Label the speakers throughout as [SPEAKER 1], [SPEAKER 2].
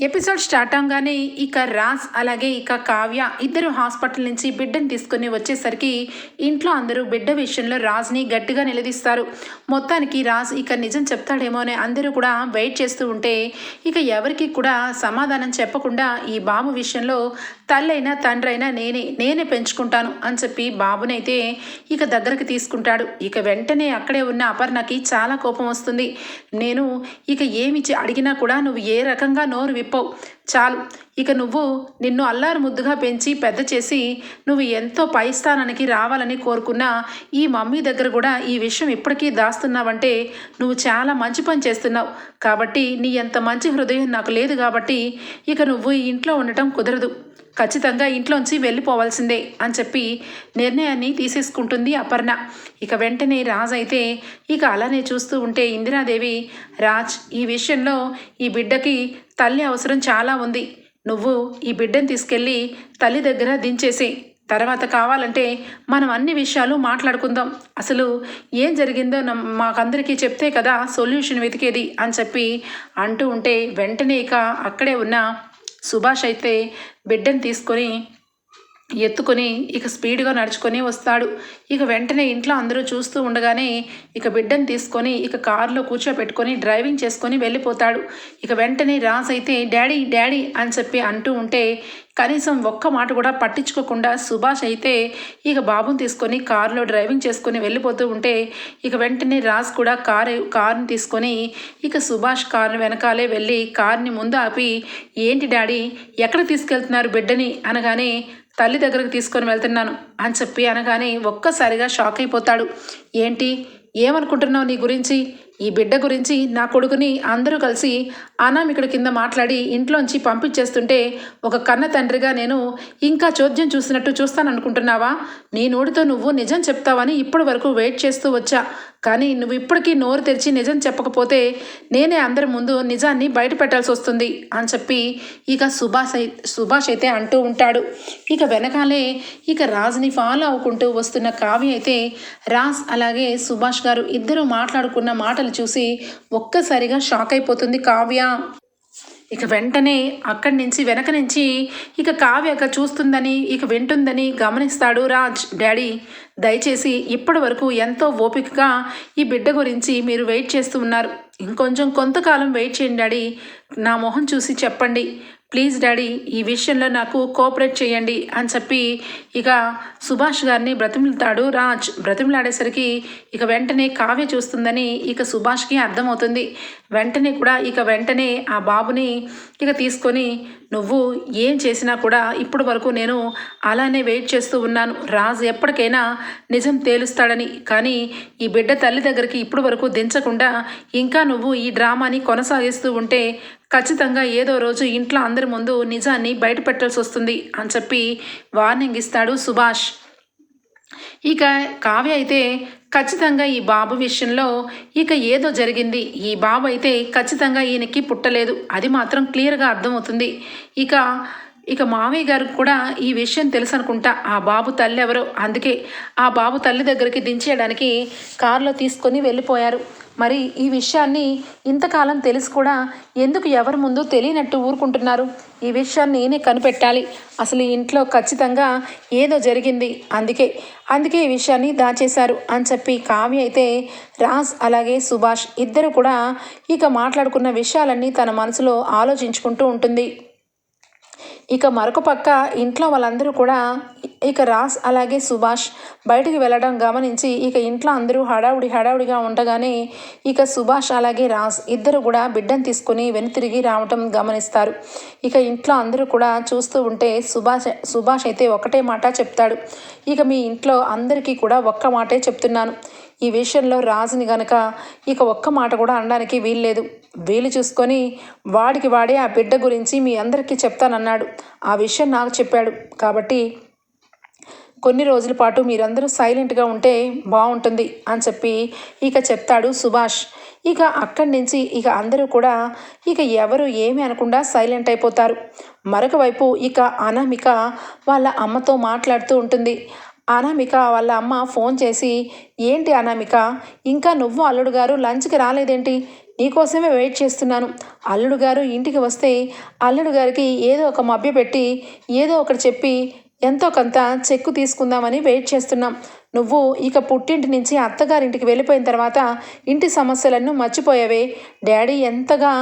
[SPEAKER 1] Episode start అవగానే ఇక రాజ్ అలాగే ఇక కావ్య ఇద్దరు హాస్పిటల్ నుంచి బిడ్డను తీసుకుని వచ్చేసరికి ఇంట్లో అందరూ బిడ్డ విషయంలో రాజ్ని గట్టిగా నిలదీస్తారు. మొత్తానికి రాజ్ ఇక నిజం చెప్తాడేమో అని అందరూ కూడా వెయిట్ చేస్తూ ఉంటే ఇక ఎవరికి కూడా సమాధానం చెప్పకుండా ఈ బాబు విషయంలో తల్లైనా తండ్రైనా నేనే నేనే పెంచుకుంటాను అని చెప్పి బాబునైతే ఇక దగ్గరికి తీసుకుంటాడు. ఇక వెంటనే అక్కడే ఉన్న అపర్ణకి చాలా కోపం వస్తుంది. నేను ఇక ఏమి అడిగినా కూడా నువ్వు ఏ రకంగా నోరు విప్పవు. చాలు. ఇక నువ్వు నిన్ను అల్లారు ముద్దుగా పెంచి పెద్ద చేసి నువ్వు ఎంతో పై స్థానానికి రావాలని కోరుకున్నా ఈ మమ్మీ దగ్గర కూడా ఈ విషయం ఇప్పటికీ దాస్తున్నావంటే నువ్వు చాలా మంచి పని చేస్తున్నావు. కాబట్టి నీ ఎంత మంచి హృదయం నాకు లేదు కాబట్టి ఇక నువ్వు ఈ ఇంట్లో ఉండటం కుదరదు. ఖచ్చితంగా ఇంట్లోంచి వెళ్ళిపోవాల్సిందే అని చెప్పి నిర్ణయాన్ని తీసేసుకుంటుంది అపర్ణ. ఇక వెంటనే రాజ్ అయితే ఇక అలానే చూస్తూ ఉంటే ఇందిరాదేవి రాజ్ ఈ విషయంలో ఈ బిడ్డకి తల్లి అవసరం చాలా ఉంది. నువ్వు ఈ బిడ్డను తీసుకెళ్ళి తల్లి దగ్గర దించేసే. తర్వాత కావాలంటే మనం అన్ని విషయాలు మాట్లాడుకుందాం. అసలు ఏం జరిగిందో మాకందరికీ చెప్తే కదా సొల్యూషన్ వెతికేది అని చెప్పి అంటూ ఉంటే వెంటనే ఇక అక్కడే ఉన్న సుభాష్ అయితే బిడ్డను తీసుకొని ఎత్తుకొని ఇక స్పీడ్గా నడుచుకొని వస్తాడు. ఇక వెంటనే ఇంట్లో అందరూ చూస్తూ ఉండగానే ఇక బిడ్డను తీసుకొని ఇక కారులో కూర్చోపెట్టుకొని డ్రైవింగ్ చేసుకొని వెళ్ళిపోతాడు. ఇక వెంటనే రాజ్ అయితే డాడీ డాడీ అని చెప్పి అంటూ ఉంటే కనీసం ఒక్క మాట కూడా పట్టించుకోకుండా సుభాష్ అయితే ఇక బాబుని తీసుకొని కారులో డ్రైవింగ్ చేసుకొని వెళ్ళిపోతూ ఉంటే ఇక వెంటనే రాజ్ కూడా కారు కారుని తీసుకొని ఇక సుభాష్ కారుని వెనకాలే వెళ్ళి కార్ని ముందు ఆపి ఏంటి డాడీ ఎక్కడ తీసుకెళ్తున్నారు బిడ్డని? అనగానే తల్లి దగ్గరకు తీసుకొని వెళ్తున్నాను అని చెప్పి అనగానే ఒక్కసారిగా షాక్ అయిపోతాడు. ఏంటి? ఏమనుకుంటున్నావు నీ గురించి? ఈ బిడ్డ గురించి నా కొడుకుని అందరూ కలిసి అనామికుడి కింద మాట్లాడి ఇంట్లోంచి పంపించేస్తుంటే ఒక కన్న తండ్రిగా నేను ఇంకా చోద్యం చూసినట్టు చూస్తాననుకుంటున్నావా? నీ నోటితో నువ్వు నిజం చెప్తావని ఇప్పటి వరకు వెయిట్ చేస్తూ వచ్చా. కానీ నువ్వు ఇప్పటికీ నోరు తెరిచి నిజం చెప్పకపోతే నేనే అందరి ముందు నిజాన్ని బయట పెట్టాల్సి వస్తుంది అని చెప్పి ఇక సుభాష్ సుభాష్ అయితే అంటూ ఉంటాడు. ఇక వెనకాలే ఇక రాజ్ని ఫాలో అవ్వుకుంటూ వస్తున్న కావ్య అయితే రాజ్ అలాగే సుభాష్ గారు ఇద్దరు మాట్లాడుకున్న మాటలు చూసి ఒక్కసారిగా షాక్ అయిపోతుంది కావ్య. ఇక వెంటనే అక్కడి నుంచి వెనక నుంచి ఇక కావ్య చూస్తుందని ఇక వింటుందని గమనిస్తాడు రాజ్. డాడీ దయచేసి ఇప్పటి వరకు ఎంతో ఓపికగా ఈ బిడ్డ గురించి మీరు వెయిట్ చేస్తూ ఉన్నారు. ఇంకొంచెం కొంతకాలం వెయిట్ చేయండి డాడీ. నా మొహం చూసి చెప్పండి. ప్లీజ్ డాడీ ఈ విషయంలో నాకు కోఆపరేట్ చేయండి అని చెప్పి ఇక సుభాష్ గారిని బ్రతిమిలుతాడు రాజ్. బ్రతిమిలాడేసరికి ఇక వెంటనే కావ్య చూస్తుందని ఇక సుభాష్కి అర్థమవుతుంది. వెంటనే కూడా ఇక వెంటనే ఆ బాబుని ఇక తీసుకొని నువ్వు ఏం చేసినా కూడా ఇప్పటి వరకు నేను అలానే వెయిట్ చేస్తూ ఉన్నాను. రాజు ఎప్పటికైనా నిజం తేలుస్తాడని. కానీ ఈ బిడ్డ తల్లి దగ్గరికి ఇప్పుడు వరకు దించకుండా ఇంకా నువ్వు ఈ డ్రామాని కొనసాగిస్తూ ఉంటే ఖచ్చితంగా ఏదో రోజు ఇంట్లో అందరి ముందు నిజాన్ని బయట పెట్టాల్సి వస్తుంది అని చెప్పి వార్నింగ్ ఇస్తాడు సుభాష్. ఇక కావ్య అయితే ఖచ్చితంగా ఈ బాబు విషయంలో ఇక ఏదో జరిగింది. ఈ బాబు అయితే ఖచ్చితంగా ఈయనకి పుట్టలేదు. అది మాత్రం క్లియర్గా అర్థమవుతుంది. ఇక ఇక మామయ్య గారికి కూడా ఈ విషయం తెలుసు అనుకుంటా ఆ బాబు తల్లి ఎవరో అందుకే ఆ బాబు తల్లి దగ్గరికి దించేయడానికి కారులో తీసుకొని వెళ్ళిపోయారు. మరి ఈ విషయాన్ని ఇంతకాలం తెలిసి కూడా ఎందుకు ఎవరి ముందు తెలియనట్టు ఊరుకుంటున్నారు? ఈ విషయాన్ని నేనే కనిపెట్టాలి. అసలు ఇంట్లో ఖచ్చితంగా ఏదో జరిగింది. అందుకే అందుకే ఈ విషయాన్ని దాచేశారు అని చెప్పి కావ్య అయితే రాజ్ అలాగే సుభాష్ ఇద్దరు కూడా ఇక మాట్లాడుకున్న విషయాలన్నీ తన మనసులో ఆలోచించుకుంటూ ఉంటుంది. ఇక మరొక పక్క ఇంట్లో వాళ్ళందరూ కూడా ఇక రాస్ అలాగే సుభాష్ బయటికి వెళ్ళడం గమనించి ఇక ఇంట్లో అందరూ హడావుడి హడావుడిగా ఉండగానే ఇక సుభాష్ అలాగే రాస్ ఇద్దరు కూడా బిడ్డను తీసుకుని వెనుతిరిగి రావటం గమనిస్తారు. ఇక ఇంట్లో అందరూ కూడా చూస్తూ ఉంటే సుభాష్ సుభాష్ అయితే ఒకటే మాట చెప్తాడు. ఇక మీ ఇంట్లో అందరికీ కూడా ఒక్క మాటే చెప్తున్నాను. ఈ విషయంలో రాజుని గనక ఇక ఒక్క మాట కూడా అనడానికి వీల్లేదు. వీలు చూసుకొని వాడికి వాడే ఆ బిడ్డ గురించి మీ అందరికీ చెప్తానన్నాడు. ఆ విషయం నాకు చెప్పాడు. కాబట్టి కొన్ని రోజుల పాటు మీరందరూ సైలెంట్గా ఉంటే బాగుంటుంది అని చెప్పి ఇక చెప్తాడు సుభాష్. ఇక అక్కడి నుంచి ఇక అందరూ కూడా ఇక ఎవరు ఏమి అనకుండా సైలెంట్ అయిపోతారు. మరొక వైపు ఇక అనామిక వాళ్ళ అమ్మతో మాట్లాడుతూ ఉంటుంది. అనామిక వాళ్ళ అమ్మ ఫోన్ చేసి ఏంటి అనామిక? ఇంకా నువ్వు అల్లుడు గారు లంచ్కి రాలేదేంటి? నీకోసమే వెయిట్ చేస్తున్నాను. అల్లుడు గారు ఇంటికి వస్తే అల్లుడు గారికి ఏదో ఒక మభ్య పెట్టి ఏదో ఒకటి చెప్పి ఎంతో కొంత చెక్కు తీసుకుందామని వెయిట్ చేస్తున్నాం. నువ్వు ఇక పుట్టింటి నుంచి అత్తగారింటికి వెళ్ళిపోయిన తర్వాత ఇంటి సమస్యలను మర్చిపోయావే. డాడీ ఎంతగా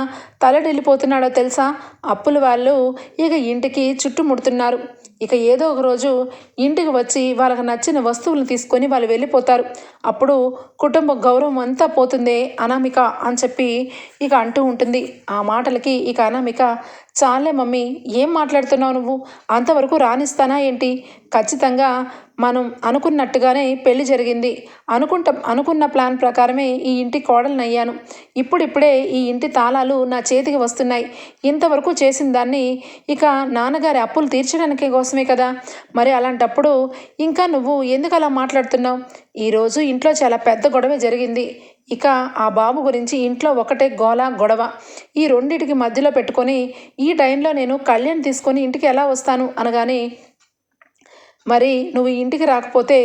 [SPEAKER 1] తలడిల్లిపోతున్నాడో తెలుసా? అప్పుల వాళ్ళు ఇక ఇంటికి చుట్టుముడుతున్నారు. ఇక ఏదో ఒక రోజు ఇంటికి వచ్చి వాళ్ళకి నచ్చిన వస్తువులను తీసుకొని వాళ్ళు వెళ్ళిపోతారు. అప్పుడు కుటుంబ గౌరవం అంతా పోతుందే అనామిక అని చెప్పి ఇక అంటూ ఉంటుంది. ఆ మాటలకి ఇక అనామిక చాలే మమ్మీ ఏం మాట్లాడుతున్నావు నువ్వు? అంతవరకు రాణిస్తానా ఏంటి? ఖచ్చితంగా మనం అనుకున్నట్టుగానే పెళ్ళి జరిగింది. అనుకుంట అనుకున్న ప్లాన్ ప్రకారమే ఈ ఇంటి కోడలనయ్యాను. ఇప్పుడిప్పుడే ఈ ఇంటి తాళాలు నా చేతికి వస్తున్నాయి. ఇంతవరకు చేసిన దాన్ని ఇక నాన్నగారి అప్పులు తీర్చడానికి కోసమే కదా? మరి అలాంటప్పుడు ఇంకా నువ్వు ఎందుకు అలా మాట్లాడుతున్నావు? ఈరోజు ఇంట్లో చాలా పెద్ద గొడవ జరిగింది. ఇక ఆ బాబు గురించి ఇంట్లో ఒకటే గోల గొడవ. ఈ రెండింటికి మధ్యలో పెట్టుకొని ఈ టైంలో నేను కళ్యాణ్ తీసుకొని ఇంటికి ఎలా వస్తాను అనగానే మరి నువ్వు ఇంటికి రాకపోతే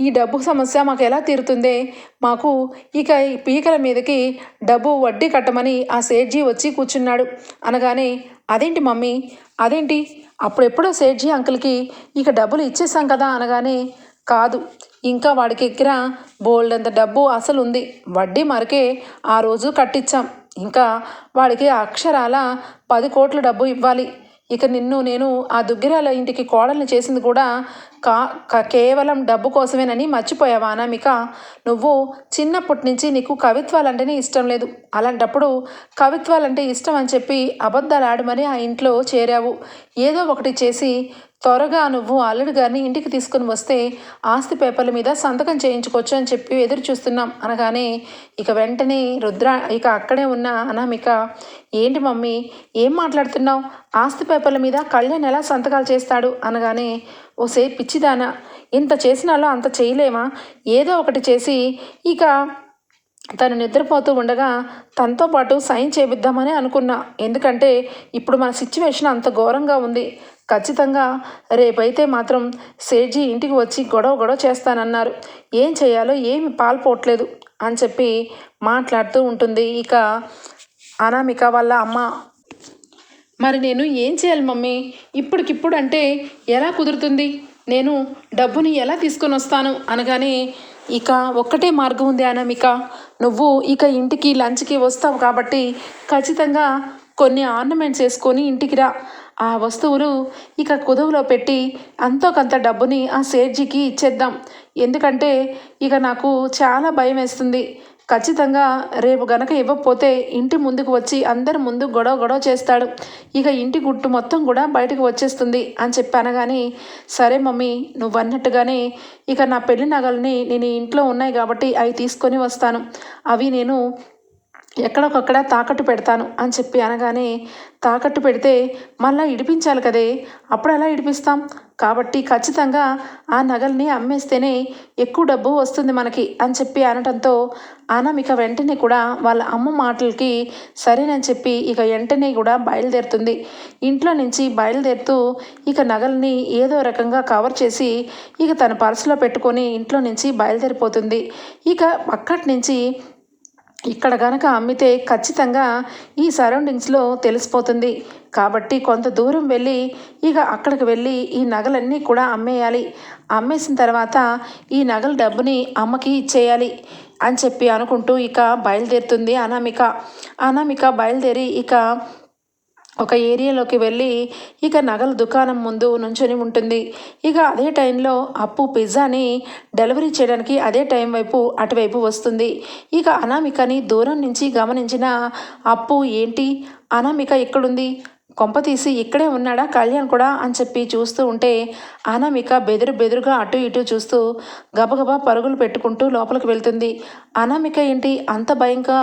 [SPEAKER 1] ఈ డబ్బు సమస్య మాకు ఎలా తీరుతుందే? మాకు ఇక పీకల మీదకి డబ్బు వడ్డీ కట్టమని ఆ సేట్జీ వచ్చి కూర్చున్నాడు. అనగానే అదేంటి మమ్మీ? అదేంటి? అప్పుడెప్పుడో సేట్జీ అంకుల్కి ఇక డబ్బులు ఇచ్చేసాం కదా అనగానే కాదు. ఇంకా వాడికి దగ్గర బోల్డంత డబ్బు అసలు ఉంది వడ్డీ మరకే ఆ రోజు కట్టించాం ఇంకా వాడికి అక్షరాల పది కోట్ల డబ్బు ఇవ్వాలి. ఇక నిన్ను నేను ఆ దుగ్గిరాల ఇంటికి కోడల్ని చేసింది కూడా కా కేవలం డబ్బు కోసమేనని మర్చిపోయావా అనామిక? నువ్వు చిన్నప్పటి నుంచి నీకు కవిత్వాలంటేనే ఇష్టం లేదు. అలాంటప్పుడు కవిత్వాలంటే ఇష్టం అని చెప్పి అబద్ధాలు ఆడమని మరీ ఆ ఇంట్లో చేరావు. ఏదో ఒకటి చేసి త్వరగా నువ్వు అల్లుడు గారిని ఇంటికి తీసుకుని వస్తే ఆస్తి పేపర్ల మీద సంతకం చేయించుకోవచ్చు అని చెప్పి ఎదురు చూస్తున్నాం. అనగానే ఇక వెంటనే రుద్ర ఇక అక్కడే ఉన్న అనామిక ఏంటి మమ్మీ ఏం మాట్లాడుతున్నావు? ఆస్తి పేపర్ల మీద కళ్యాణ్ ఎలా సంతకాలు చేస్తాడు? అనగానే ఓసే పిచ్చిదానా ఇంత చేసినాలో అంత చేయలేమా? ఏదో ఒకటి చేసి ఇక తను నిద్రపోతూ ఉండగా తనతో పాటు సైన్ చేపిద్దామని అనుకున్నా. ఎందుకంటే ఇప్పుడు మన సిచ్యువేషన్ అంత ఘోరంగా ఉంది. ఖచ్చితంగా రేపైతే మాత్రం సేజీ ఇంటికి వచ్చి గొడవ గొడవ చేస్తానన్నారు. ఏం చేయాలో ఏమి పాల్పోవట్లేదు అని చెప్పి మాట్లాడుతూ ఉంటుంది. ఇక అనామిక వాళ్ళ అమ్మ మరి నేను ఏం చేయాలి మమ్మీ? ఇప్పటికిప్పుడు అంటే ఎలా కుదురుతుంది? నేను డబ్బుని ఎలా తీసుకొని వస్తాను? అనగానే ఇక ఒక్కటే మార్గం ఉంది అనామిక. నువ్వు ఇక ఇంటికి లంచ్కి వస్తావు కాబట్టి ఖచ్చితంగా కొన్ని ఆర్నమెంట్స్ వేసుకొని ఇంటికి రా. ఆ వస్తువులు ఇక కుదువులో పెట్టి అంతో కొంత డబ్బుని ఆ సేట్జీకి ఇచ్చేద్దాం. ఎందుకంటే ఇక నాకు చాలా భయం వేస్తుంది. ఖచ్చితంగా రేపు గనక ఇవ్వకపోతే ఇంటి ముందుకు వచ్చి అందరి ముందు గొడవ గొడవ చేస్తాడు. ఇక ఇంటి గుట్టు మొత్తం కూడా బయటకు వచ్చేస్తుంది అని చెప్పాను కానీ సరే మమ్మీ నువ్వు అన్నట్టుగానే ఇక నా పెళ్ళి నగల్ని నేను ఇంట్లో ఉన్నాయి కాబట్టి అవి తీసుకొని వస్తాను. అవి నేను ఎక్కడొకక్కడ తాకట్టు పెడతాను అని చెప్పి అనగానే తాకట్టు పెడితే మళ్ళీ ఇడిపించాలి కదే అప్పుడు ఎలా ఇడిపిస్తాం? కాబట్టి ఖచ్చితంగా ఆ నగల్ని అమ్మేస్తేనే ఎక్కువ డబ్బు వస్తుంది మనకి అని చెప్పి అనటంతో అనామిక వెంటనే కూడా వాళ్ళ అమ్మ మాటలకి సరేనని చెప్పి ఇక వెంటనే కూడా బయలుదేరుతుంది. ఇంట్లో నుంచి బయలుదేరుతూ ఇక నగల్ని ఏదో రకంగా కవర్ చేసి ఇక తన పర్సులో పెట్టుకొని ఇంట్లో నుంచి బయలుదేరిపోతుంది. ఇక అక్కడి నుంచి ఇక్కడ కనుక అమ్మితే ఖచ్చితంగా ఈ సరౌండింగ్స్లో తెలిసిపోతుంది. కాబట్టి కొంత దూరం వెళ్ళి ఇక అక్కడికి వెళ్ళి ఈ నగలన్నీ కూడా అమ్మేయాలి. అమ్మేసిన తర్వాత ఈ నగల డబ్బుని అమ్మకి ఇచ్చేయాలి అని చెప్పి అనుకుంటూ ఇక బయలుదేరుతుంది అనామిక. అనామిక బయలుదేరి ఇక ఒక ఏరియాలోకి వెళ్ళి ఇక నగల దుకాణం ముందు నుంచొని ఉంటుంది. ఇక అదే టైంలో అప్పు పిజ్జాని డెలివరీ చేయడానికి అదే టైం వైపు అటువైపు వస్తుంది. ఇక అనామికని దూరం నుంచి గమనించిన అప్పు ఏంటి? అనామిక ఎక్కడుంది? కొంప తీసి ఇక్కడే ఉన్నాడా? కళ్యాణ్ కూడా? అని చెప్పి చూస్తూ ఉంటే అనామిక బెదురు బెదురుగా అటు ఇటు చూస్తూ గబగబా పరుగులు పెట్టుకుంటూ లోపలికి వెళ్తుంది. అనామిక ఏంటి? అంత భయంగా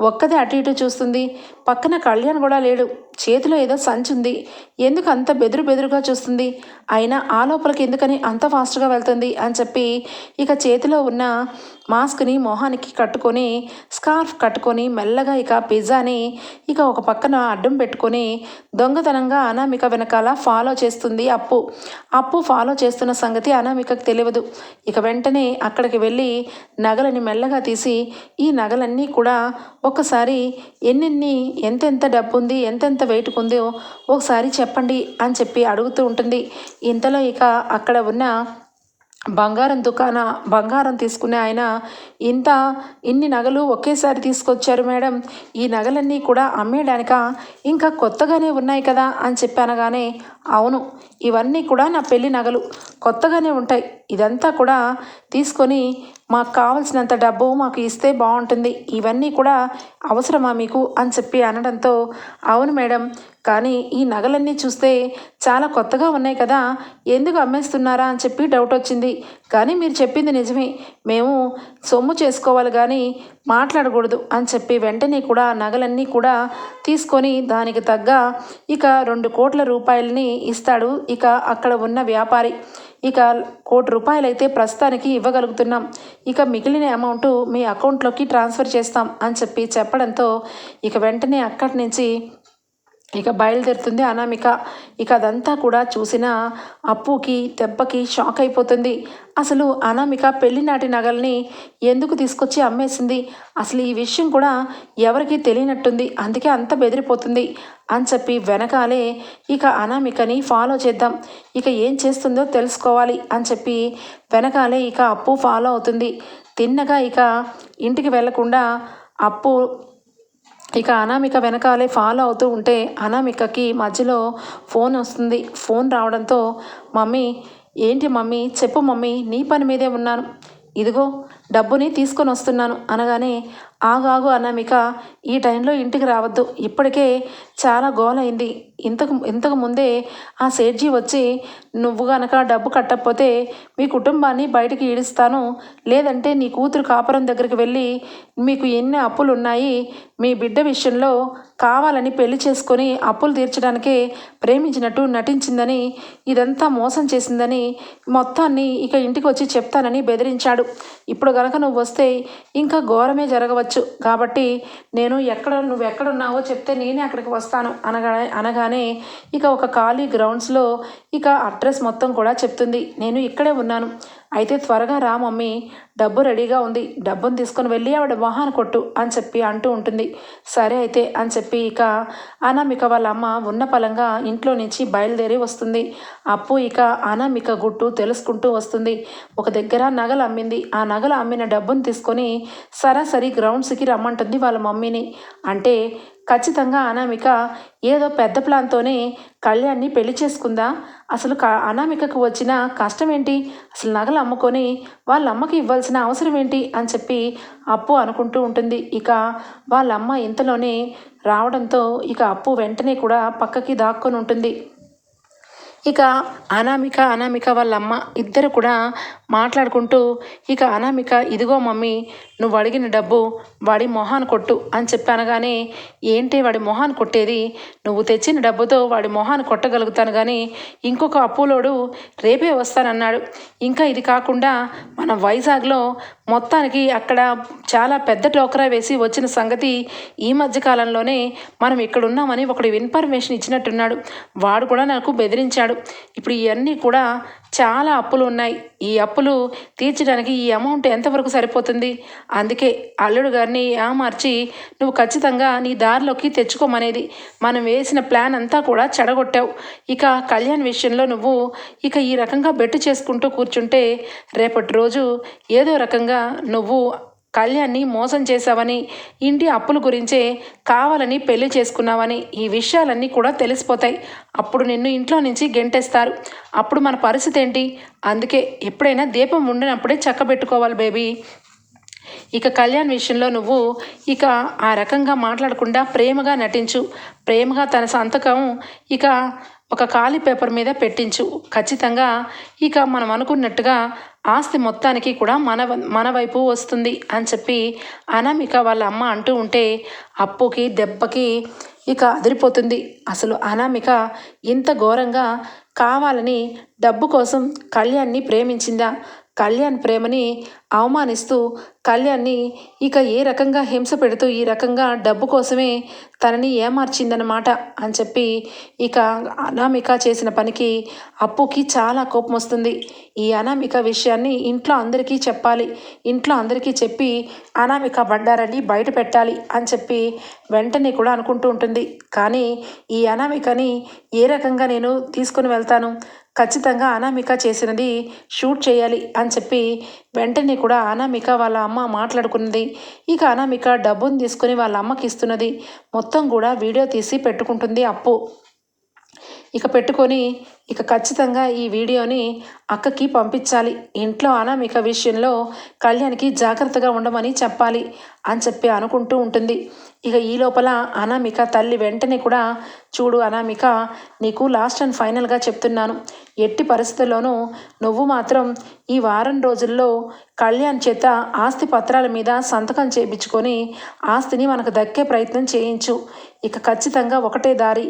[SPEAKER 1] ఒక్కదే అటు ఇటు చూస్తుంది. పక్కన కళ్యాణ్ కూడా లేడు. చేతిలో ఏదో సంచి ఉంది. ఎందుకు అంత బెదురు బెదురుగా చూస్తుంది? అయినా ఆ లోపలికి ఎందుకని అంత ఫాస్ట్గా వెళ్తుంది అని చెప్పి ఇక చేతిలో ఉన్న మాస్క్ని మొహానికి కట్టుకొని స్కార్ఫ్ కట్టుకొని మెల్లగా ఇక పిజ్జాని ఇక ఒక పక్కన అడ్డం పెట్టుకొని దొంగతనంగా అనామిక వెనకాల ఫాలో చేస్తుంది అప్పు. అప్పు ఫాలో చేస్తున్న సంగతి అనామికకు తెలియదు. ఇక వెంటనే అక్కడికి వెళ్ళి నగలని మెల్లగా తీసి ఈ నగలన్నీ కూడా ఒకసారి ఎన్నెన్ని ఎంతెంత డబ్బు ఉంది ఎంతెంత వెయిట్ ఉందో ఒకసారి చెప్పండి అని చెప్పి అడుగుతూ ఉంటుంది. ఇంతలో ఇక అక్కడ ఉన్న బంగారం దుకాణ బంగారం తీసుకునే ఆయన ఇంత ఇన్ని నగలు ఒకేసారి తీసుకొచ్చారు మేడం. ఈ నగలన్నీ కూడా అమ్మేయడానిక. ఇంకా కొత్తగానే ఉన్నాయి కదా అని చెప్పి అనగానే అవును ఇవన్నీ కూడా నా పెళ్ళి నగలు. కొత్తగానే ఉంటాయి. ఇదంతా కూడా తీసుకొని మాకు కావలసినంత డబ్బు మాకు ఇస్తే బాగుంటుంది. ఇవన్నీ కూడా అవసరమా మీకు? అని చెప్పి అనడంతో అవును మేడం. కానీ ఈ నగలన్నీ చూస్తే చాలా కొత్తగా ఉన్నాయి కదా. ఎందుకు అమ్మేస్తున్నారా అని చెప్పి డౌట్ వచ్చింది. కానీ మీరు చెప్పింది నిజమే. మేము సొమ్ము చేసుకోవాలి కానీ మాట్లాడకూడదు అని చెప్పి వెంటనే కూడా నగలన్నీ కూడా తీసుకొని దానికి తగ్గ ఇక రెండు కోట్ల రూపాయలని ఇస్తాడు ఇక అక్కడ ఉన్న వ్యాపారి. ఇక కోటి రూపాయలైతే ప్రస్తుతానికి ఇవ్వగలుగుతున్నాం. ఇక మిగిలిన అమౌంట్ మీ అకౌంట్లోకి ట్రాన్స్ఫర్ చేస్తాం అని చెప్పి చెప్పడంతో ఇక వెంటనే అక్కడి నుంచి ఇక బయలుదేరుతుంది అనామిక. ఇక అదంతా కూడా చూసిన అప్పుకి దెబ్బకి షాక్ అయిపోతుంది. అసలు అనామిక పెళ్ళినాటి నగల్ని ఎందుకు తీసుకొచ్చి అమ్మేసింది? అసలు ఈ విషయం కూడా ఎవరికీ తెలియనట్టుంది. అందుకే అంత బెదిరిపోతుంది అని చెప్పి వెనకాలే ఇక అనామికని ఫాలో చేద్దాం. ఇక ఏం చేస్తుందో తెలుసుకోవాలి అని చెప్పి వెనకాలే ఇక అప్పు ఫాలో అవుతుంది. తిన్నగా ఇక ఇంటికి వెళ్ళకుండా అప్పు ఇక అనామిక వెనకాలే ఫాలో అవుతూ ఉంటే అనామికకి మధ్యలో ఫోన్ వస్తుంది. ఫోన్ రావడంతో మమ్మీ ఏంటి మమ్మీ? చెప్పు మమ్మీ నీ పని మీదే ఉన్నాను. ఇదిగో డబ్బుని తీసుకొని వస్తున్నాను. అనగానే ఆగాగు అనామిక ఈ టైంలో ఇంటికి రావద్దు. ఇప్పటికే చాలా గోలైంది. ఇంతకు ఇంతకు ముందే ఆ సేట్జీ వచ్చి నువ్వు గనక డబ్బు కట్టకపోతే మీ కుటుంబాన్ని బయటికి ఈడుస్తాను. లేదంటే నీ కూతురు కాపురం దగ్గరికి వెళ్ళి మీకు ఎన్ని అప్పులు ఉన్నాయి మీ బిడ్డ విషయంలో కావాలని పెళ్ళి చేసుకొని అప్పులు తీర్చడానికే ప్రేమించినట్టు నటించిందని ఇదంతా మోసం చేసిందని మొత్తాన్ని ఇక ఇంటికి వచ్చి చెప్తానని బెదిరించాడు. ఇప్పుడు గనక నువ్వు వస్తే ఇంకా ఘోరమే జరగవచ్చు. కాబట్టి నేను ఎక్కడ నువ్వు ఎక్కడున్నావో చెప్తే నేనే అక్కడికి వస్తాను అనగానే అనగానే ఇక ఒక ఖాళీ గ్రౌండ్స్లో ఇక అడ్రస్ మొత్తం కూడా చెప్తుంది. నేను ఇక్కడే ఉన్నాను. అయితే త్వరగా రా మమ్మీ డబ్బు రెడీగా ఉంది డబ్బును తీసుకొని వెళ్ళి ఆవిడ మొహాన్ని కొట్టు అని చెప్పి అంటూ ఉంటుంది. సరే అయితే అని చెప్పి ఇక అనామిక వాళ్ళ అమ్మ ఉన్న పలంగా ఇంట్లో నుంచి బయలుదేరి వస్తుంది. అప్పు ఇక అనామిక గుట్టు తెలుసుకుంటూ వస్తుంది. ఒక దగ్గర నగలు అమ్మింది. ఆ నగలు అమ్మిన డబ్బును తీసుకొని సరాసరి గ్రౌండ్స్కి రమ్మంటుంది వాళ్ళ మమ్మీని. అంటే ఖచ్చితంగా అనామిక ఏదో పెద్ద ప్లాన్తోనే కళ్యాణ్ని పెళ్ళి చేసుకుందా? అసలు క అనామికకు వచ్చిన కష్టం ఏంటి అసలు నగలు అమ్ముకొని వాళ్ళ అమ్మకి ఇవ్వాల్సిన అవసరం ఏంటి అని చెప్పి అప్పు అనుకుంటూ ఉంటుంది. ఇక వాళ్ళ అమ్మ ఇంతలోనే రావడంతో ఇక అప్పు వెంటనే కూడా పక్కకి దాక్కొని ఉంటుంది. ఇక అనామిక అనామిక వాళ్ళ అమ్మ ఇద్దరు కూడా మాట్లాడుకుంటూ ఇక అనామిక ఇదిగో మమ్మీ నువ్వు అడిగిన డబ్బు వాడి మొహాన్ని కొట్టు అని చెప్పానగానే ఏంటి వాడి మొహాన్ని కొట్టేది? నువ్వు తెచ్చిన డబ్బుతో వాడి మొహాన్ని కొట్టగలుగుతాను కానీ ఇంకొక అప్పులోడు రేపే వస్తానన్నాడు. ఇంకా ఇది కాకుండా మన వైజాగ్లో మొత్తానికి అక్కడ చాలా పెద్ద టోకరా వేసి వచ్చిన సంగతి ఈ మధ్య కాలంలోనే మనం ఇక్కడ ఉన్నామని ఒకడు ఇన్ఫర్మేషన్ ఇచ్చినట్టున్నాడు. వాడు కూడా నాకు బెదిరించాడు. ఇప్పుడు ఇవన్నీ కూడా చాలా అప్పులు ఉన్నాయి ఈ అప్పులు తీర్చడానికి ఈ అమౌంట్ ఎంతవరకు సరిపోతుంది? అందుకే అల్లుడు గారిని ఏమార్చి నువ్వు ఖచ్చితంగా నీ దారిలోకి తెచ్చుకోమనేది. మనం వేసిన ప్లాన్ అంతా కూడా చెడగొట్టావు. ఇక కళ్యాణ్ విషయంలో నువ్వు ఇక ఈ రకంగా బెట్టు చేసుకుంటూ కూర్చుంటే రేపటి రోజు ఏదో రకంగా నువ్వు కళ్యాణ్ని మోసం చేశావని ఇంటి అప్పుల గురించే కావాలని పెళ్ళి చేసుకున్నావని ఈ విషయాలన్నీ కూడా తెలిసిపోతాయి. అప్పుడు నిన్ను ఇంట్లో నుంచి గెంటేస్తారు. అప్పుడు మన పరిస్థితి ఏంటి? అందుకే ఎప్పుడైనా దీపం ఉండినప్పుడే చక్కబెట్టుకోవాలి బేబీ. ఇక కళ్యాణ్ విషయంలో నువ్వు ఇక ఆ రకంగా మాట్లాడకుండా ప్రేమగా నటించు. ప్రేమగా తన సంతకం ఇక ఒక ఖాళీ పేపర్ మీద పెట్టించు. ఖచ్చితంగా ఇక మనం అనుకున్నట్టుగా ఆస్తి మొత్తానికి కూడా మన మన వైపు వస్తుంది అని చెప్పి అనామిక వాళ్ళ అమ్మ అంటూ ఉంటే అప్పుకి దెబ్బకి ఇక అదిరిపోతుంది. అసలు అనామిక ఇంత ఘోరంగా కావాలని డబ్బు కోసం కళ్యాణ్ని ప్రేమించిందా? కళ్యాణ్ ప్రేమని అవమానిస్తూ కళ్యాణ్ని ఇక ఏ రకంగా హింస పెడుతూ ఈ రకంగా డబ్బు కోసమే తనని ఏమార్చిందనమాట అని చెప్పి ఇక అనామిక చేసిన పనికి అప్పుకి చాలా కోపం వస్తుంది. ఈ అనామిక విషయాన్ని ఇంట్లో అందరికీ చెప్పాలి. ఇంట్లో అందరికీ చెప్పి అనామిక బండారాన్ని బయట పెట్టాలి అని చెప్పి వెంటనే కూడా అనుకుంటూ ఉంటుంది. కానీ ఈ అనామికని ఏ రకంగా నేను తీసుకుని వెళ్తాను? ఖచ్చితంగా అనామిక చేసినది షూట్ చేయాలి అని చెప్పి వెంటనే కూడా అనామిక వాళ్ళ అమ్మ మాట్లాడుకున్నది. ఇక అనామిక డబ్బును తీసుకుని వాళ్ళ అమ్మకి ఇస్తున్నది. మొత్తం కూడా వీడియో తీసి పెట్టుకుంటుంది అప్పు. ఇక పెట్టుకొని ఇక ఖచ్చితంగా ఈ వీడియోని అక్కకి పంపించాలి. ఇంట్లో అనామిక విషయంలో కళ్యాణ్కి జాగ్రత్తగా ఉండమని చెప్పాలి అని చెప్పి అనుకుంటూ ఉంటుంది. ఇక ఈ లోపల అనామిక తల్లి వెంటనే కూడా చూడు అనామిక నీకు లాస్ట్ అండ్ ఫైనల్గా చెప్తున్నాను. ఎట్టి పరిస్థితుల్లోనూ నువ్వు మాత్రం ఈ వారం రోజుల్లో కళ్యాణ్ చేత ఆస్తి పత్రాల మీద సంతకం చేయించుకొని ఆస్తిని మనకు దక్కే ప్రయత్నం చేయించు. ఇక ఖచ్చితంగా ఒకటే దారి.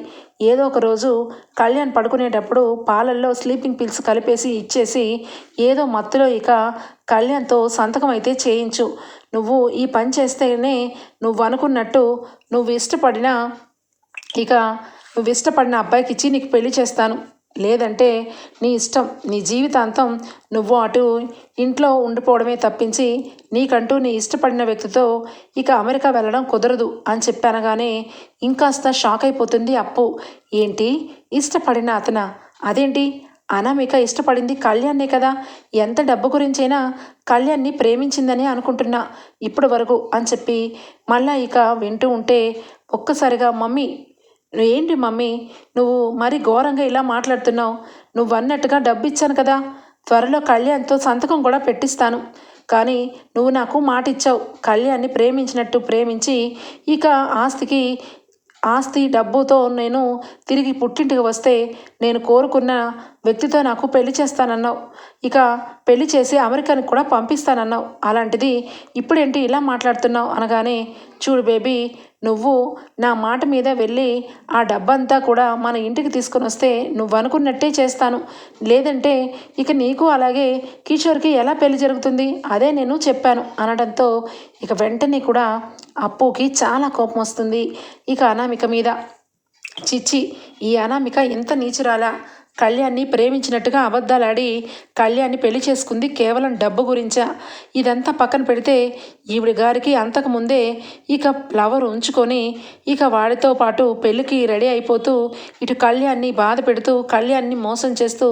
[SPEAKER 1] ఏదో ఒక రోజు కళ్యాణ్ పడుకునేటప్పుడు పాలల్లో స్లీపింగ్ పిల్స్ కలిపేసి ఇచ్చేసి ఏదో మత్తులో ఇక కళ్యాణ్తో సంతకం అయితే చేయించు. నువ్వు ఈ పని చేస్తేనే నువ్వు అనుకున్నట్టు నువ్వు ఇష్టపడిన ఇక నువ్వు ఇష్టపడిన అబ్బాయికి ఇచ్చి నీకు పెళ్ళి చేస్తాను. లేదంటే నీ ఇష్టం నీ జీవితాంతం నువ్వు అటు ఇంట్లో ఉండిపోవడమే తప్పించి నీకంటూ నీ ఇష్టపడిన వ్యక్తితో ఇక అమెరికా వెళ్ళడం కుదరదు అని చెప్పానగానే ఇంకాస్త షాక్ అయిపోతుంది అప్పు. ఏంటి? ఇష్టపడిన అతన? అదేంటి? అనామిక ఇష్టపడింది కళ్యాణ్నే కదా. ఎంత డబ్బు గురించైనా కళ్యాణ్ని ప్రేమించిందని అనుకుంటున్నా. ఇప్పటి వరకు అని చెప్పి మళ్ళా ఇక వింటూ ఉంటే ఒక్కసారిగా మమ్మీ ఏంటి మమ్మీ? నువ్వు మరి ఘోరంగా ఇలా మాట్లాడుతున్నావు. నువ్వు అన్నట్టుగా డబ్బు ఇచ్చాను కదా. త్వరలో కళ్యాణ్తో సంతకం కూడా పెట్టిస్తాను. కానీ నువ్వు నాకు మాట ఇచ్చావు కళ్యాణ్ని ప్రేమించినట్టు ప్రేమించి ఇక ఆస్తికి ఆస్తి డబ్బుతో నేను తిరిగి పుట్టింటికి వస్తే నేను కోరుకున్న వ్యక్తితో నాకు పెళ్ళి చేస్తానన్నావు. ఇక పెళ్ళి చేసి అమెరికానికి కూడా పంపిస్తానన్నావు. అలాంటిది ఇప్పుడేంటి ఇలా మాట్లాడుతున్నావు? అనగానే చూడు బేబీ నువ్వు నా మాట మీద వెళ్ళి ఆ డబ్బంతా కూడా మన ఇంటికి తీసుకొని వస్తే నువ్వు అనుకున్నట్టే చేస్తాను. లేదంటే ఇక నీకు అలాగే కిషోర్కి ఎలా పెళ్ళి జరుగుతుంది? అదే నేను చెప్పాను అనడంతో ఇక వెంటనే కూడా అప్పుకి చాలా కోపం వస్తుంది. ఇక అనామిక మీద చిచ్చి ఈ అనామిక ఎంత నీచురాలా? కళ్యాణ్ని ప్రేమించినట్టుగా అబద్ధాలాడి కళ్యాణ్ని పెళ్ళి చేసుకుంది కేవలం డబ్బు గురించా? ఇదంతా పక్కన పెడితే ఈవిడ గారికి అంతకుముందే ఇక ఫ్లవర్ ఉంచుకొని ఇక వాడితో పాటు పెళ్ళికి రెడీ అయిపోతూ ఇటు కళ్యాణ్ని బాధ పెడుతూ కళ్యాణ్ని మోసం చేస్తూ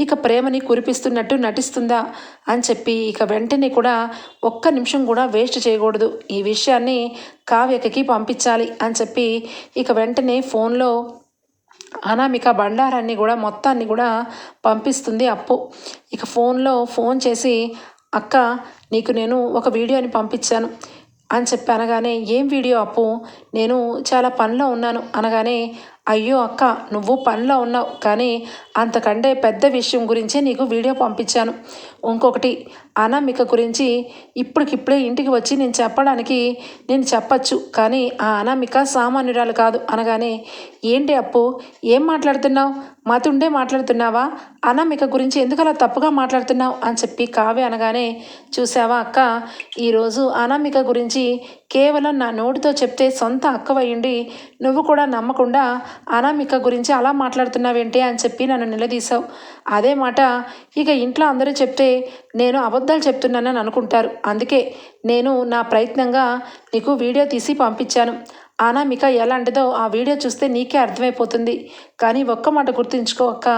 [SPEAKER 1] ఇక ప్రేమని కురిపిస్తున్నట్టు నటిస్తుందా? అని చెప్పి ఇక వెంటనే కూడా ఒక్క నిమిషం కూడా వేస్ట్ చేయకూడదు. ఈ విషయాన్ని కావ్యకకి పంపించాలి అని చెప్పి ఇక వెంటనే ఫోన్లో అనామిక బండారాన్ని కూడా మొత్తాన్ని కూడా పంపిస్తుంది అప్పు. ఇక ఫోన్లో ఫోన్ చేసి అక్క నీకు నేను ఒక వీడియోని పంపించాను అని చెప్పి అనగానే ఏం వీడియో అప్పు? నేను చాలా పనిలో ఉన్నాను అనగానే అయ్యో అక్క నువ్వు పనిలో ఉన్నావు కానీ అంతకంటే పెద్ద విషయం గురించే నీకు వీడియో పంపించాను. ఇంకొకటి అనామిక గురించి ఇప్పటికిప్పుడే ఇంటికి వచ్చి నేను చెప్పడానికి నేను చెప్పచ్చు కానీ ఆ అనామిక సామాన్యురాలు కాదు అనగానే ఏంటి అప్పు? ఏం మాట్లాడుతున్నావు? మతుండే మాట్లాడుతున్నావా? అనామిక గురించి ఎందుకు అలా తప్పుగా మాట్లాడుతున్నావు? అని చెప్పి కావ్య అనగానే చూసావా అక్క? ఈరోజు అనామిక గురించి కేవలం నా నోటితో చెప్తే సొంత అక్కవయ్యుండి నువ్వు కూడా నమ్మకుండా అనామిక గురించి అలా మాట్లాడుతున్నావేంటి అని చెప్పి నన్ను నిలదీశావు. అదే మాట ఇక ఇంట్లో అందరూ చెప్తే నేను అబద్ధాలు చెప్తున్నానని అనుకుంటారు. అందుకే నేను నా ప్రయత్నంగా నీకు వీడియో తీసి పంపించాను. అనామిక ఎలాంటిదో ఆ వీడియో చూస్తే నీకే అర్థమైపోతుంది. కానీ ఒక్క మాట గుర్తుంచుకో అక్క.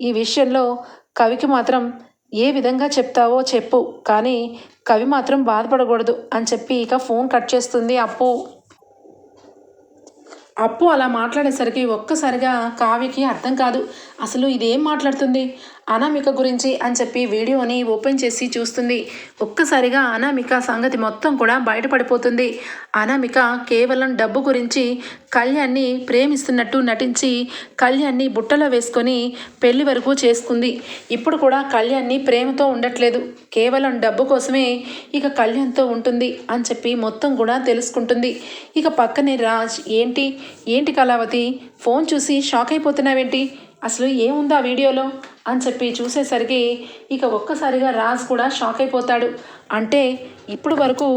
[SPEAKER 1] ఈ విషయంలో కవికి మాత్రం ఏ విధంగా చెప్తావో చెప్పు. కానీ కవి మాత్రం బాధపడకూడదు అని చెప్పి ఇక ఫోన్ కట్ చేస్తుంది అప్పు. అప్పు అలా మాట్లాడేసరికి ఒక్కసారిగా కావ్యకి అర్థం కాదు. అసలు ఇదేం మాట్లాడుతుంది? అనామిక గురించి అని చెప్పి వీడియోని ఓపెన్ చేసి చూస్తుంది. ఒక్కసారిగా అనామిక సంగతి మొత్తం కూడా బయటపడిపోతుంది. అనామిక కేవలం డబ్బు గురించి కళ్యాణ్ని ప్రేమిస్తున్నట్టు నటించి కళ్యాణ్ని బుట్టలో వేసుకొని పెళ్ళి వరకు చేసుకుంది. ఇప్పుడు కూడా కళ్యాణ్ని ప్రేమతో ఉండట్లేదు. కేవలం డబ్బు కోసమే ఇక కళ్యాణ్తో ఉంటుంది అని చెప్పి మొత్తం కూడా తెలుసుకుంటుంది. ఇక పక్కనే రాజ్ ఏంటి? ఏంటి కళావతి? ఫోన్ చూసి షాక్ అయిపోతున్నావేంటి? అసలు ఏముంది ఆ వీడియోలో? అని చెప్పి చూసేసరికి ఇక ఒక్కసారిగా రాజ్ కూడా షాక్ అయిపోతాడు. అంటే ఇప్పుడు వరకు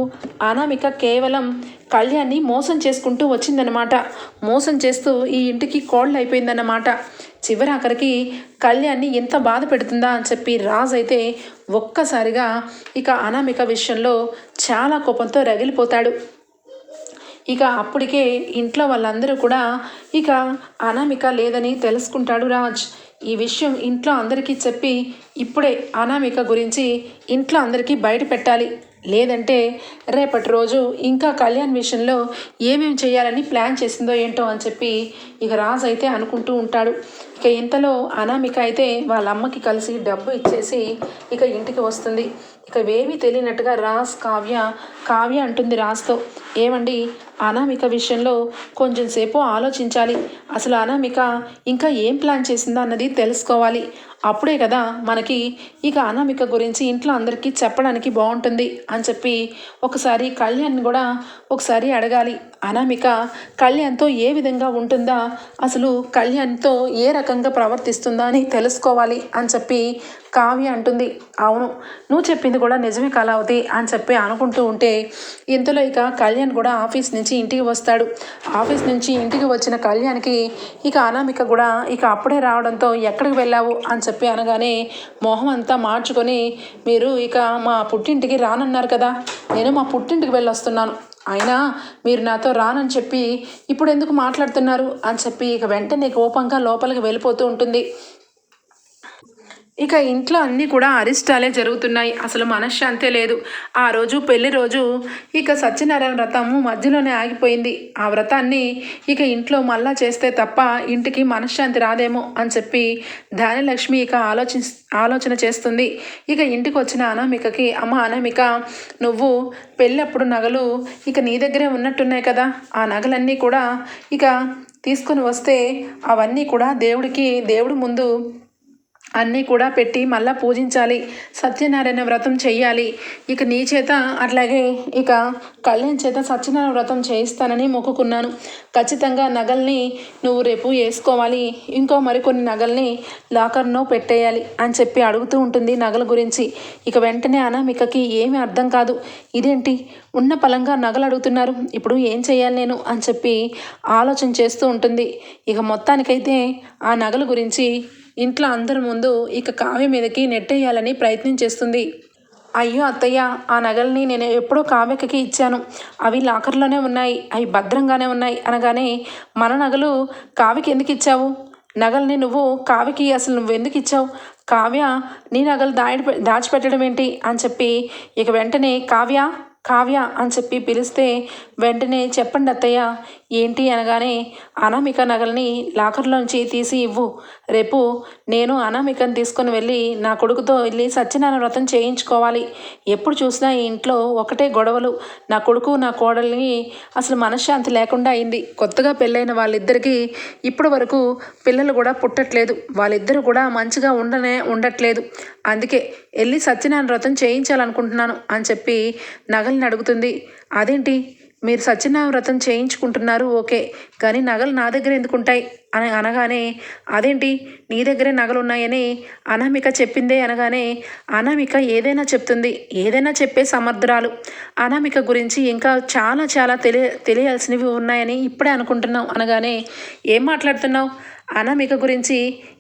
[SPEAKER 1] అనామిక కేవలం కళ్యాణ్ని మోసం చేసుకుంటూ వచ్చిందనమాట మోసం చేస్తూ ఈ ఇంటికి కోళ్ళు అయిపోయిందన్నమాట. చివరి ఆఖరికి కళ్యాణ్ని ఎంత బాధ పెడుతుందా అని చెప్పి రాజ్ అయితే ఒక్కసారిగా ఇక అనామిక విషయంలో చాలా కోపంతో రగిలిపోతాడు. ఇక అప్పటికే ఇంట్లో వాళ్ళందరూ కూడా ఇక అనామిక లేదని తెలుసుకుంటాడు రాజ్. ఈ విషయం ఇంట్లో అందరికీ చెప్పి ఇప్పుడే అనామిక గురించి ఇంట్లో అందరికీ బయట పెట్టాలి. లేదంటే రేపటి రోజు ఇంకా కళ్యాణ్ విషయంలో ఏమేమి చేయాలని ప్లాన్ చేసిందో ఏంటో అని చెప్పి ఇక రాజ్ అయితే అనుకుంటూ ఉంటాడు. ఇక ఇంతలో అనామిక అయితే వాళ్ళ అమ్మకి కలిసి డబ్బు ఇచ్చేసి ఇక ఇంటికి వస్తుంది. ఇక వేమీ తెలియనట్టుగా రాస్ కావ్య కావ్య అంటుంది రాస్తో. ఏమండి? అనామిక విషయంలో కొంచెం సేపు ఆలోచించాలి. అసలు అనామిక ఇంకా ఏం ప్లాన్ చేసిందా అన్నది తెలుసుకోవాలి. అప్పుడే కదా మనకి ఇక అనామిక గురించి ఇంట్లో అందరికీ చెప్పడానికి బాగుంటుంది అని చెప్పి ఒకసారి కళ్యాణ్ కూడా ఒకసారి అడగాలి. అనామిక కళ్యాణ్తో ఏ విధంగా ఉంటుందా? అసలు కళ్యాణ్తో ఏ రకంగా ప్రవర్తిస్తుందా అని తెలుసుకోవాలి అని చెప్పి కావ్య అంటుంది అవును నువ్వు చెప్పింది కూడా నిజమే కళావతి అని చెప్పి అనుకుంటూ ఉంటే ఇంతలో ఇక కళ్యాణ్ కూడా ఆఫీస్ నుంచి ఇంటికి వస్తాడు. ఆఫీస్ నుంచి ఇంటికి వచ్చిన కళ్యాణ్కి ఇక అనామిక కూడా ఇక అప్పుడే రావడంతో ఎక్కడికి వెళ్ళావు? అని చెప్పి అనగానే మొహం అంతా మార్చుకొని మీరు ఇక మా పుట్టింటికి రానన్నారు కదా నేను మా పుట్టింటికి వెళ్ళొస్తున్నాను. అయినా మీరు నాతో రానని చెప్పి ఇప్పుడు ఎందుకు మాట్లాడుతున్నారు? అని చెప్పి ఇక వెంటనే కోపంగా లోపలికి వెళ్ళిపోతూ ఉంటుంది. ఇక ఇంట్లో అన్నీ కూడా అరిష్టాలే జరుగుతున్నాయి. అసలు మనశ్శాంతే లేదు. ఆ రోజు పెళ్ళి రోజు ఇక సత్యనారాయణ వ్రతము మధ్యలోనే ఆగిపోయింది. ఆ వ్రతాన్ని ఇక ఇంట్లో మళ్ళా చేస్తే తప్ప ఇంటికి మనశ్శాంతి రాదేమో అని చెప్పి ధాన్యలక్ష్మి ఇక ఆలోచి ఆలోచన చేస్తుంది. ఇక ఇంటికి వచ్చిన అనామికకి అమ్మ అనామిక నువ్వు పెళ్ళప్పుడు నగలు ఇక నీ దగ్గరే ఉన్నట్టున్నాయి కదా. ఆ నగలన్నీ కూడా ఇక తీసుకొని వస్తే అవన్నీ కూడా దేవుడికి దేవుడి ముందు అన్నీ కూడా పెట్టి మళ్ళా పూజించాలి. సత్యనారాయణ వ్రతం చెయ్యాలి. ఇక నీ చేత అట్లాగే ఇక కళ్యాణ్ చేత సత్యనారాయణ వ్రతం చేయిస్తానని మొక్కుకున్నాను. ఖచ్చితంగా నగల్ని నువ్వు రేపు వేసుకోవాలి. ఇంకో మరికొన్ని నగల్ని లాకర్నో పెట్టేయాలి అని చెప్పి అడుగుతూ ఉంటుంది నగల గురించి. ఇక వెంటనే అనామికకి ఏమీ అర్థం కాదు. ఇదేంటి? ఉన్న పలంగా నగలు అడుగుతున్నారు. ఇప్పుడు ఏం చేయాలి నేను? అని చెప్పి ఆలోచన చేస్తూ ఉంటుంది. ఇక మొత్తానికైతే ఆ నగల గురించి ఇంట్లో అందరి ముందు ఇక కావ్య మీదకి నెట్టేయాలని ప్రయత్నం చేస్తుంది. అయ్యో అత్తయ్య ఆ నగల్ని నేను ఎప్పుడో కావ్యకి ఇచ్చాను. అవి లాకర్లోనే ఉన్నాయి అవి భద్రంగానే ఉన్నాయి అనగానే మన నగలు కావ్యకి ఎందుకు ఇచ్చావు? నగల్ని నువ్వు కావ్యకి అసలు నువ్వు ఎందుకు ఇచ్చావు? కావ్య నీ నగలు దాడి దాచిపెట్టడం ఏంటి? అని చెప్పి ఇక వెంటనే కావ్య కావ్య అని చెప్పి పిలిస్తే వెంటనే చెప్పండి అత్తయ్య ఏంటి అనగానే అనామిక నగల్ని లాకర్లోంచి తీసి ఇవ్వు. రేపు నేను అనామికను తీసుకొని వెళ్ళి నా కొడుకుతో వెళ్ళి సత్యనారాయణ వ్రతం చేయించుకోవాలి. ఎప్పుడు చూసినా ఈ ఇంట్లో ఒకటే గొడవలు. నా కొడుకు నా కోడల్ని అసలు మనశ్శాంతి లేకుండా అయింది. కొత్తగా పెళ్ళైన వాళ్ళిద్దరికీ ఇప్పటి వరకు పిల్లలు కూడా పుట్టట్లేదు. వాళ్ళిద్దరూ కూడా మంచిగా ఉండనే ఉండట్లేదు. అందుకే వెళ్ళి సత్యనారాయణ వ్రతం చేయించాలనుకుంటున్నాను అని చెప్పి నగల్ని అడుగుతుంది. అదేంటి? మీరు సత్యనారాయణ వ్రతం చేయించుకుంటున్నారు ఓకే. కానీ నగలు నా దగ్గర ఎందుకు ఉంటాయి అని అనగానే అదేంటి? నీ దగ్గరే నగలు ఉన్నాయని అనామిక చెప్పిందే అనగానే అనామిక ఏదైనా చెప్తుంది. ఏదైనా చెప్పే సమర్థురాలు. అనామిక గురించి ఇంకా చాలా చాలా తెలియ తెలియాల్సినవి ఉన్నాయని ఇప్పుడే అనుకుంటున్నాం అనగానే ఏం మాట్లాడుతున్నావు? అనామిక గురించి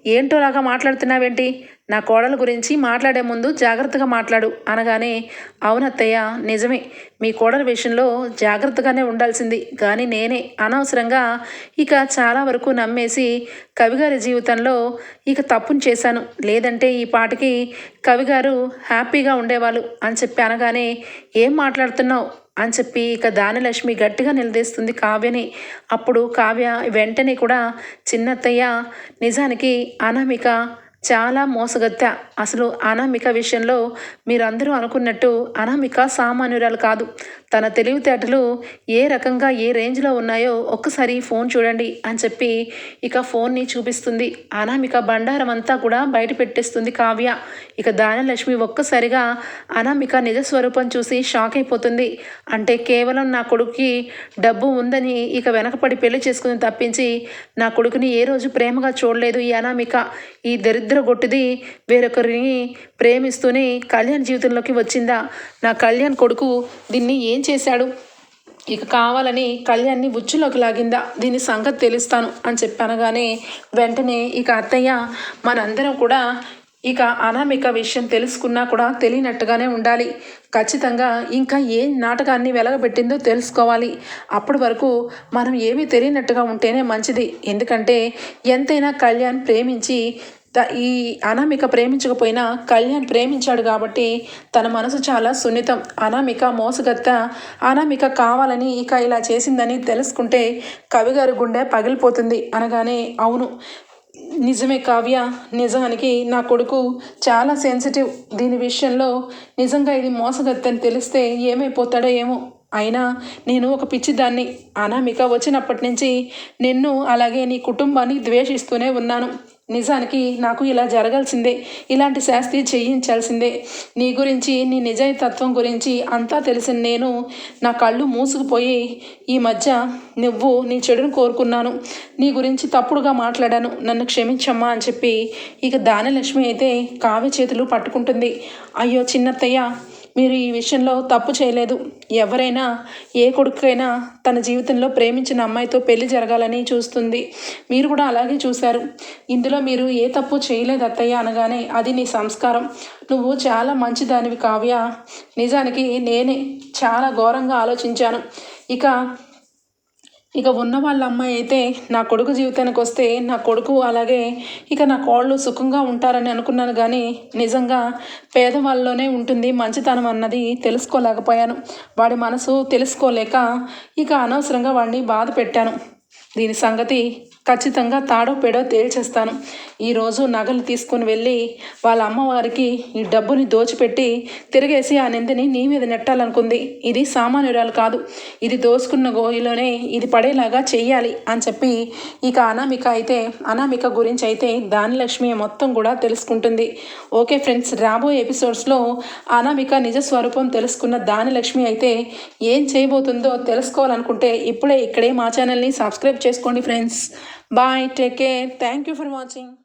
[SPEAKER 1] ఏంటోలాగా మాట్లాడుతున్నావేంటి? నా కోడల గురించి మాట్లాడే ముందు జాగ్రత్తగా మాట్లాడు అనగానే అవునత్తయ్య నిజమే. మీ కోడల విషయంలో జాగ్రత్తగానే ఉండాల్సింది. కానీ నేనే అనవసరంగా ఇక చాలా వరకు నమ్మేసి కవిగారి జీవితంలో ఇక తప్పును చేశాను. లేదంటే ఈ పాటకి కవిగారు హ్యాపీగా ఉండేవాళ్ళు అని చెప్పి అనగానే ఏం మాట్లాడుతున్నావు? అని చెప్పి ఇక దానిలక్ష్మి గట్టిగా నిలదీస్తుంది కావ్యని. అప్పుడు కావ్య వెంటనే కూడా చిన్నత్తయ్య నిజానికి అనామిక చాలా మోసగత్య అసలు అనామిక విషయంలో మీరందరూ అనుకున్నట్టు అనామిక సామాన్యురాలు కాదు. తన తెలివితేటలు ఏ రకంగా ఏ రేంజ్లో ఉన్నాయో ఒక్కసారి ఫోన్ చూడండి అని చెప్పి ఇక ఫోన్ని చూపిస్తుంది. అనామిక బండారం అంతా కూడా బయట పెట్టేస్తుంది కావ్య. ఇక దానలక్ష్మి ఒక్కసారిగా అనామిక నిజ స్వరూపం చూసి షాక్ అయిపోతుంది. అంటే కేవలం నా కొడుకుకి డబ్బు ఉందని ఇక వెనకపడి పెళ్ళి చేసుకుని తప్పించి నా కొడుకుని ఏ రోజు ప్రేమగా చూడలేదు ఈ అనామిక. ఈ దరిద్ర నిద్రగొట్టిది. వేరొకరిని ప్రేమిస్తూనే కళ్యాణ్ జీవితంలోకి వచ్చిందా? నా కళ్యాణ్ కొడుకు దీన్ని ఏం చేశాడు? ఇక కావాలని కళ్యాణ్ని ఉచ్చులోకి లాగిందా? దీని సంగతి తెలుస్తాను అని చెప్పనగానే వెంటనే ఇక అత్తయ్య మనందరం కూడా ఇక అనామిక విషయం తెలుసుకున్నా కూడా తెలియనట్టుగానే ఉండాలి. ఖచ్చితంగా ఇంకా ఏ నాటకాన్ని వెలగబెట్టిందో తెలుసుకోవాలి. అప్పటి వరకు మనం ఏమీ తెలియనట్టుగా ఉంటేనే మంచిది. ఎందుకంటే ఎంతైనా కళ్యాణ్ ప్రేమించి ఈ అనామిక ప్రేమించకపోయినా కళ్యాణ్ ప్రేమించాడు కాబట్టి తన మనసు చాలా సున్నితం. అనామిక మోసగత్త అనామిక కావాలని ఇక ఇలా చేసిందని తెలుసుకుంటే కవిగారి గుండె పగిలిపోతుంది అనగానే అవును నిజమే కావ్య నిజానికి నా కొడుకు చాలా సెన్సిటివ్. దీని విషయంలో నిజంగా ఇది మోసగత్తని తెలిస్తే ఏమైపోతాడో ఏమో. అయినా నేను ఒక పిచ్చిదాన్ని. అనామిక వచ్చినప్పటి నుంచి నిన్ను అలాగే నీ కుటుంబాన్ని ద్వేషిస్తూనే ఉన్నాను. నిజానికి నాకు ఇలా జరగాల్సిందే. ఇలాంటి శాస్తి చేయించాల్సిందే. నీ గురించి నీ నిజాయితత్వం గురించి అంతా తెలిసిన నేను నా కళ్ళు మూసుకుపోయి ఈ మధ్య నువ్వు నీ చెడును కోరుకున్నాను. నీ గురించి తప్పుడుగా మాట్లాడాను. నన్ను క్షమించమ్మా అని చెప్పి ఇక దానలక్ష్మి అయితే కావ్య చేతులు పట్టుకుంటుంది. అయ్యో చిన్నత్తయ్య మీరు ఈ విషయంలో తప్పు చేయలేదు. ఎవరైనా ఏ కొడుకైనా తన జీవితంలో ప్రేమించిన అమ్మాయితో పెళ్ళి జరగాలని చూస్తుంది. మీరు కూడా అలాగే చూశారు. ఇందులో మీరు ఏ తప్పు చేయలేదు అత్తయ్య అనగానే అది నీ సంస్కారం. నువ్వు చాలా మంచిదానివి కావ్య. నిజానికి నేనే చాలా ఘోరంగా ఆలోచించాను. ఇక ఇక ఉన్న వాళ్ళ అమ్మాయి అయితే నా కొడుకు జీవితానికి వస్తే నా కొడుకు అలాగే ఇక నా కోళ్ళు సుఖంగా ఉంటారని అనుకున్నాను కానీ నిజంగా పేదవాళ్ళలోనే ఉంటుంది మంచితనం అన్నది తెలుసుకోలేకపోయాను. వాడి మనసు తెలుసుకోలేక ఇక అనవసరంగా వాడిని బాధ పెట్టాను. దీని సంగతి ఖచ్చితంగా తాడో పేడో తేల్చేస్తాను. ఈరోజు నగలు తీసుకుని వెళ్ళి వాళ్ళ అమ్మవారికి ఈ డబ్బుని దోచిపెట్టి తిరిగేసి ఆ నిందని నీ మీద నెట్టాలనుకుంది. ఇది సామాన్యురాలు కాదు. ఇది దోసుకున్న గోయిలోనే ఇది పడేలాగా చెయ్యాలి అని చెప్పి ఇక అనామిక అయితే అనామిక గురించి అయితే దానిలక్ష్మి మొత్తం కూడా తెలుసుకుంటుంది. ఓకే ఫ్రెండ్స్ రాబోయే ఎపిసోడ్స్లో అనామిక నిజ స్వరూపం తెలుసుకున్న దానిలక్ష్మి అయితే ఏం చేయబోతుందో తెలుసుకోవాలనుకుంటే ఇప్పుడే ఇక్కడే మా ఛానల్ని సబ్స్క్రైబ్ చేసుకోండి friends. Bye. Take care. Thank you for watching.